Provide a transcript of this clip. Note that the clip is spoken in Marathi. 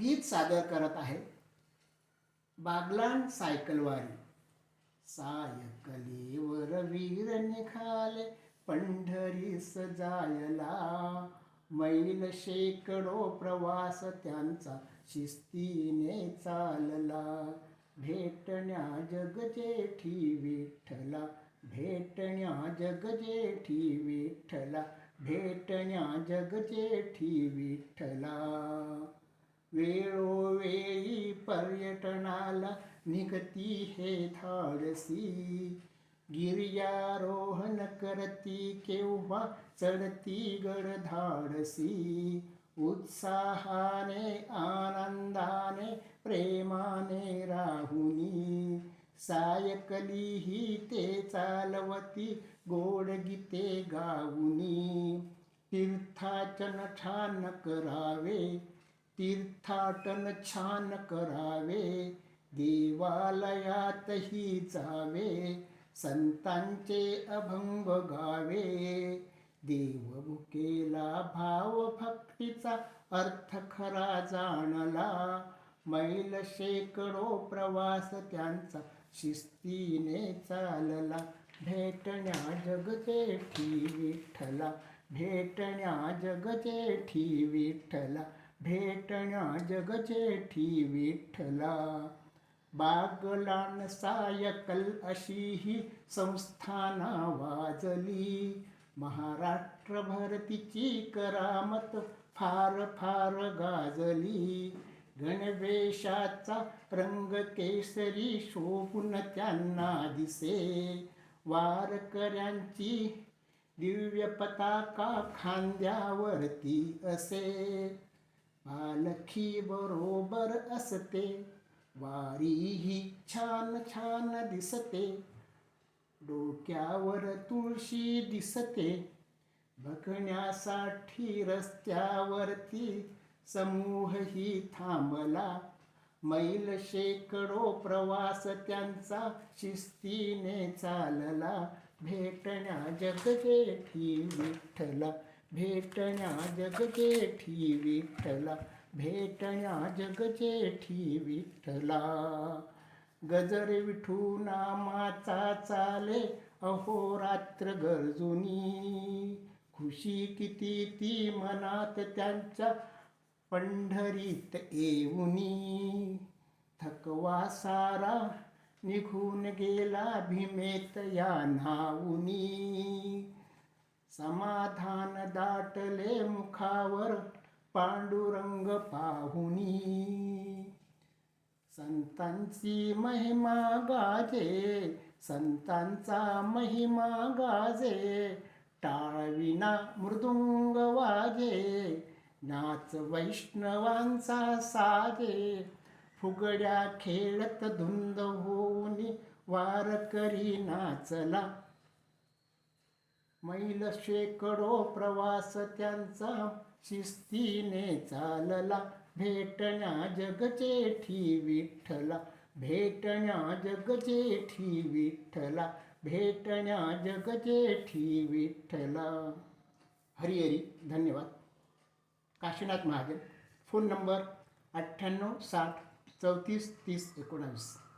गीत सादर करत आहे. बागलान सायकलवारी. सायकलीवर वीर निघाले पंढरीस जायला मैल शेकडो प्रवास त्यांचा शिस्तीने चालला. भेटण्या जगजेठी विठ्ठला भेटण्या जगजेठी विठ्ठला भेटण्या जगजेठी विठ्ठला. वेळोवेळी पर्यटनाला निघती हे धाडसी. गिर्यारोहण करती केव्हा चढती गड धाडसी. उत्साहाने आनंदाने प्रेमाने राहुनी. सायकली ही ते चालवती गोड गीते गाऊनी. तीर्थाचन छान करावे तीर्थाटन छान करावे देवालयातही जावे संतांचे अभंग गावे. देवभुकेला भाव भक्तीचा अर्थ खरा जाणला. मैल शेकडो प्रवास त्यांचा शिस्तीने चालला. भेटण्या जगजेठी विठ्ठला भेटण्या जगजेठी विठ्ठला भेटण्या जगचेठी विठ्ठला. बागलान सायकल अशी ही संस्थाना वाजली. महाराष्ट्र भारतीची करामत फार फार गाजली. गणवेशाचा रंग केसरी शोभून त्यांना दिसे. वारकऱ्यांची दिव्य पताका खांद्यावरती असे. पालखी बरोबर असते वारी ही छान छान दिसते. डोक्यावर तुळशी दिसते बघण्यासाठी रस्त्यावरती समूहही थांबला. मैल शेकडो प्रवास त्यांचा शिस्तीने चालला. भेटण्या जगजेठी विठ्ठला भेटण्या जगजेठी विठ्ठला भेटण्या जगजेठी विठ्ठला गजर विठू नामाचा चाले अहोरात्र गरजुनी. खुशी किती ती मनात त्यांच्या पंढरीत येऊनी. थकवा सारा निघून गेला भीमेत या नाऊनी समाधान दाटले मुखावर पांडुरंग पाहुनी. संतांची महिमा गाजे संतांचा महिमा गाजे टाळविना मृदुंग वाजे नाच वैष्णवांचा साजे. फुगड्या खेळत धुंद होऊनी वारकरी नाचला मैल शेकडो प्रवास त्यांचा. शिस्तीने चालला भेटण्या जगजेठी विठ्ठला. भेटण्या जगजेठी विठ्ठला भेटण्या जगजेठी विठ्ठला. हरिहरी धन्यवाद. काशीनाथ महाजन फोन नंबर अठ्ठ्याण्णव साठ चौतीस तीस एकोणावीस.